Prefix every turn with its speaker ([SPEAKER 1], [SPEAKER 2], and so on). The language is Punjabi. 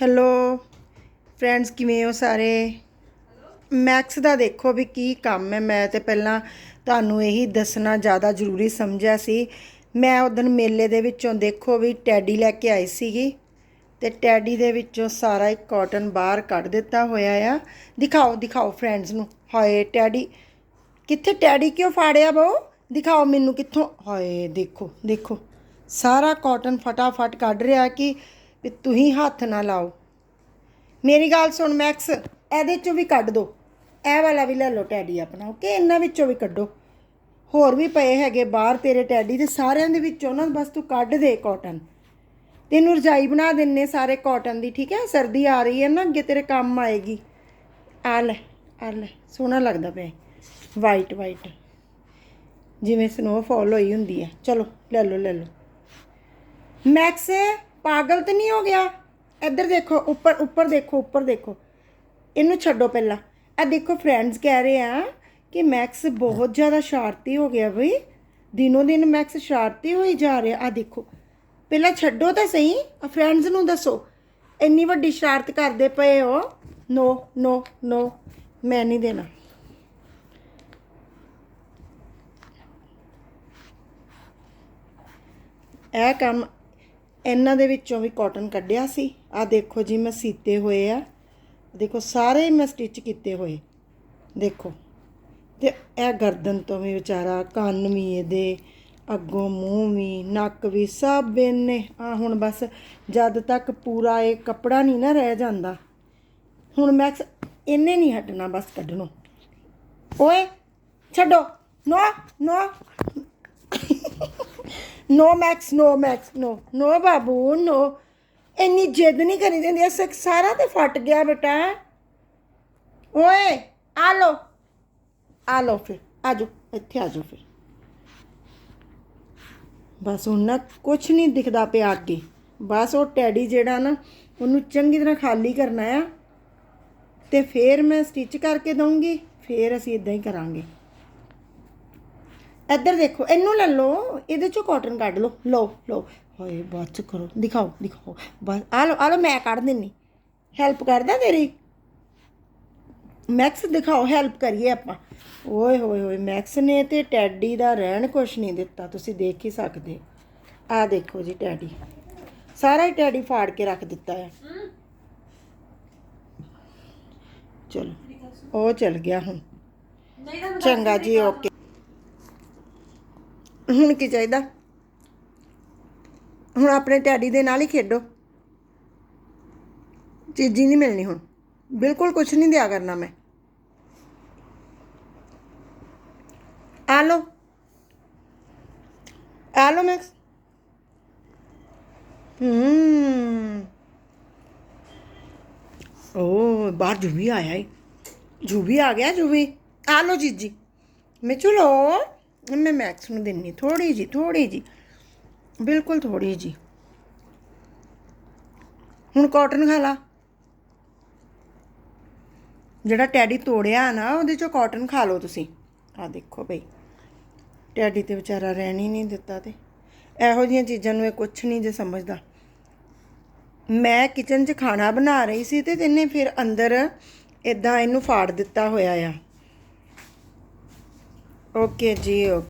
[SPEAKER 1] ਹੈਲੋ ਫਰੈਂਡਸ ਕਿਵੇਂ ਹੋ ਸਾਰੇ? ਮੈਕਸ ਦਾ ਦੇਖੋ ਵੀ ਕੀ ਕੰਮ ਹੈ। ਮੈਂ ਤੇ ਪਹਿਲਾਂ ਤੁਹਾਨੂੰ ਇਹੀ ਦੱਸਣਾ ਜ਼ਿਆਦਾ ਜ਼ਰੂਰੀ ਸਮਝਿਆ ਸੀ। ਮੈਂ ਉਦੋਂ ਮੇਲੇ ਦੇ ਵਿੱਚੋਂ ਦੇਖੋ ਵੀ ਟੈਡੀ ਲੈ ਕੇ ਆਈ ਸੀਗੀ ਤੇ ਟੈਡੀ ਦੇ ਵਿੱਚੋਂ ਸਾਰਾ ਇੱਕ ਕਾਟਨ ਬਾਹਰ ਕੱਢ ਦਿੱਤਾ ਹੋਇਆ ਆ। ਦਿਖਾਓ ਦਿਖਾਓ ਫਰੈਂਡਸ ਨੂੰ। ਹਾਏ, ਟੈਡੀ। ਕਿੱਥੇ ਟੈਡੀ? ਕਿਉਂ ਫਾੜਿਆ ਬਹੁ? ਦਿਖਾਓ ਮੈਨੂੰ ਕਿੱਥੋਂ? ਹਾਏ, ਦੇਖੋ ਦੇਖੋ। ਸਾਰਾ ਕਾਟਨ ਫਟਾਫਟ ਕੱਢ ਰਿਹਾ ਕਿ ਵੀ ਤੁਸੀਂ ਹੱਥ ਨਾ ਲਾਓ। ਮੇਰੀ ਗੱਲ ਸੁਣ ਮੈਕਸ, ਇਹਦੇ ਚੋਂ ਵੀ ਕੱਢ ਦੋ। ਇਹ ਵਾਲਾ ਵੀ ਲੈ ਲਓ ਟੈਡੀ ਆਪਣਾ, ਓਕੇ? ਇਹਨਾਂ ਵਿੱਚੋਂ ਵੀ ਕੱਢੋ। ਹੋਰ ਵੀ ਪਏ ਹੈਗੇ ਬਾਹਰ ਤੇਰੇ ਟੈਡੀ ਤੇ ਸਾਰਿਆਂ ਦੇ ਵਿੱਚੋਂ ਨਾ ਬਸ ਤੂੰ ਕੱਢ ਦੇ ਕਾਟਨ ਤੈਨੂੰ ਰਜਾਈ ਬਣਾ ਦਿੰਨੇ ਸਾਰੇ ਕਾਟਨ ਦੀ, ਠੀਕ ਹੈ? ਸਰਦੀ ਆ ਰਹੀ ਹੈ ਨਾ, ਅੱਗੇ ਤੇਰੇ ਕੰਮ ਆਏਗੀ। ਆ ਲੈ ਆ ਲੈ, ਸੋਹਣਾ ਲੱਗਦਾ ਪਿਆ ਵਾਈਟ ਵਾਈਟ ਜਿਵੇਂ ਸਨੋਫਾਲ ਹੋਈ ਹੁੰਦੀ ਹੈ। ਚਲੋ, ਲੈ ਲਓ ਲੈ ਲਓ। ਮੈਕਸ ਪਾਗਲ ਤੇ ਨਹੀਂ ਹੋ ਗਿਆ? ਇੱਧਰ ਦੇਖੋ, ਉੱਪਰ ਉੱਪਰ ਦੇਖੋ ਉੱਪਰ ਦੇਖੋ। ਇਹਨੂੰ ਛੱਡੋ ਪਹਿਲਾਂ। ਆ ਦੇਖੋ ਫਰੈਂਡਸ ਕਹਿ ਰਹੇ ਆ ਕਿ ਮੈਕਸ ਬਹੁਤ ਜ਼ਿਆਦਾ ਸ਼ਰਾਰਤੀ ਹੋ ਗਿਆ ਬਈ। ਦਿਨੋ ਦਿਨ ਮੈਕਸ ਸ਼ਰਾਰਤੀ ਹੋਈ ਜਾ ਰਿਹਾ। ਆ ਦੇਖੋ। ਪਹਿਲਾਂ ਛੱਡੋ ਤਾਂ ਸਹੀ। ਆ ਫਰੈਂਡਸ ਨੂੰ ਦੱਸੋ। ਇੰਨੀ ਵੱਡੀ ਸ਼ਰਾਰਤ ਕਰਦੇ ਪਏ ਹੋ। ਨੋ ਨੋ ਨੋ ਮੈਂ ਨਹੀਂ ਦੇਣਾ। ਇਹ ਕੰਮ ਇਹਨਾਂ ਦੇ ਵਿੱਚੋਂ ਵੀ ਕਾਟਨ ਕੱਢਿਆ ਸੀ। ਆ ਦੇਖੋ ਜੀ, ਮੈਂ ਸੀਤੇ ਹੋਏ ਆ। ਦੇਖੋ, ਸਾਰੇ ਮੈਂ ਸਟਿਚ ਕੀਤੇ ਹੋਏ। ਦੇਖੋ। ਤੇ ਇਹ ਗਰਦਨ ਤੋਂ ਵੀ ਵਿਚਾਰਾ, ਕੰਨ ਵੀ ਇਹਦੇ, ਅੱਗੋਂ ਮੂੰਹ ਵੀ, ਨੱਕ ਵੀ ਸਭ ਇਹਨੇ। ਆ ਹੁਣ ਬਸ ਜਦ ਤੱਕ ਪੂਰਾ ਇਹ ਕੱਪੜਾ ਨਹੀਂ ਨਾ ਰਹਿ ਜਾਂਦਾ, ਹੁਣ ਮੈਂ ਇਹਨੇ ਨਹੀਂ ਹਟਣਾ ਬਸ ਕੱਢਣੋਂ। ਓਏ, ਛੱਡੋ। ਨੋ ਨੋ। ਨੋ ਮੈਕਸ ਨੋ ਮੈਕਸ ਨੋ ਨੋ ਬਾਬੂ ਨੋ ਇੰਨੀ ਜਿੱਦ ਨਹੀਂ ਕਰੀ ਦਿੰਦੀ ਅਸ ਸਾਰਾ ਤੇ ਫਟ ਗਿਆ ਬੇਟਾ। ਓਏ, ਆ ਲੋ ਆ ਲੋ ਫਿਰ, ਆ ਜਾਓ, ਇੱਥੇ ਆ ਜਾਓ ਫਿਰ। ਬਸ ਹੁਣ ਨਾ ਕੁਝ ਨਹੀਂ ਦਿਖਦਾ ਪਿਆ ਅੱਗੇ। ਬਸ ਉਹ ਟੈਡੀ ਜਿਹੜਾ ਨਾ, ਉਹਨੂੰ ਚੰਗੀ ਤਰ੍ਹਾਂ ਖਾਲੀ ਕਰਨਾ ਆ। ਤੇ ਫੇਰ ਮੈਂ ਸਟਿਚ ਕਰਕੇ ਦਊਂਗੀ, ਫੇਰ ਅਸੀਂ ਇਦਾਂ ਹੀ ਕਰਾਂਗੇ। ਇੱਧਰ ਦੇਖੋ ਇਹਨੂੰ ਲੈ ਲਓ ਇਹਦੇ ਚੋਂ ਕਾਟਨ ਕੱਢ ਲਓ। ਲਓ ਲਓ। ਹੋਏ ਬਾਅਦ ਚ ਕਰੋ। ਦਿਖਾਓ ਦਿਖਾਓ। ਬਸ ਆ ਲਓ ਆ ਲਓ ਮੈਂ ਕੱਢ ਦਿੰਨੀ। ਹੈਲਪ ਕਰਦਾ ਤੇਰੀ? ਮੈਕਸ ਦਿਖਾਓ ਹੈਲਪ ਕਰੀਏ ਆਪਾਂ। ਓਏ ਹੋਏ ਹੋਏ ਮੈਕਸ ਨੇ ਤੇ ਟੈਡੀ ਦਾ ਰਹਿਣ ਕੁਛ ਨਹੀਂ ਦਿੱਤਾ ਤੁਸੀਂ ਦੇਖ ਹੀ ਸਕਦੇ ਆ ਦੇਖੋ ਜੀ ਟੈਡੀ ਸਾਰਾ ਹੀ ਟੈਡੀ ਫਾੜ ਕੇ ਰੱਖ ਦਿੱਤਾ ਹੈ। ਚਲੋ ਉਹ ਚਲ ਗਿਆ ਹੁਣ। ਚੰਗਾ ਜੀ ਓਕੇ ਹੁਣ ਕੀ ਚਾਹੀਦਾ? ਹੁਣ ਆਪਣੇ ਟੈਡੀ ਦੇ ਨਾਲ ਹੀ ਖੇਡੋ। ਚੀਜ਼ੀ ਨਹੀਂ ਮਿਲਣੀ ਹੁਣ। ਬਿਲਕੁਲ ਕੁਝ ਨਹੀਂ ਦਿਆ ਕਰਨਾ ਮੈਂ। ਆ ਲੋ ਆ ਲੋ ਮੈਕਸ ਹੂੰ। ਓ, ਬਾਹਰ ਜੂਬੀ ਆਇਆ ਹੈ ਜੂਬੀ ਆ ਗਿਆ ਜੂਬੀ। ਆ ਲੋ ਜੀਜੀ ਮੈਂ ਚਲੋ। ਮੈਂ ਮੈਕਸ ਨੂੰ ਦਿੰਨੀ ਥੋੜੀ ਜੀ ਥੋੜੀ ਜੀ ਬਿਲਕੁਲ ਥੋੜੀ ਜੀ ਹੁਣ ਕਾਟਨ ਖਾ ਲਾ। ਜਿਹੜਾ ਟੈਡੀ ਤੋੜਿਆ ਨਾ, ਉਹਦੇ ਚੋਂ ਕਾਟਨ ਖਾ ਲਓ ਤੁਸੀਂ। ਆ ਦੇਖੋ ਭਈ ਟੈਡੀ ਤੇ ਵਿਚਾਰਾ ਰਹਿਣ ਹੀ ਨਹੀਂ ਦਿੱਤਾ ਤੇ। ਇਹੋ ਜਿਹੀਆਂ ਚੀਜ਼ਾਂ ਨੂੰ ਇਹ ਕੁਛ ਨਹੀਂ ਜੇ ਸਮਝਦਾ। ਮੈਂ ਕਿਚਨ 'ਚ ਖਾਣਾ ਬਣਾ ਰਹੀ ਸੀ ਤੇ ਇਹਨੇ ਫਿਰ ਅੰਦਰ ਇਦਾਂ ਇਹਨੂੰ ਫਾੜ ਦਿੱਤਾ ਹੋਇਆ ਆ। ਓਕੇ ਜੀ ਓਕੇ।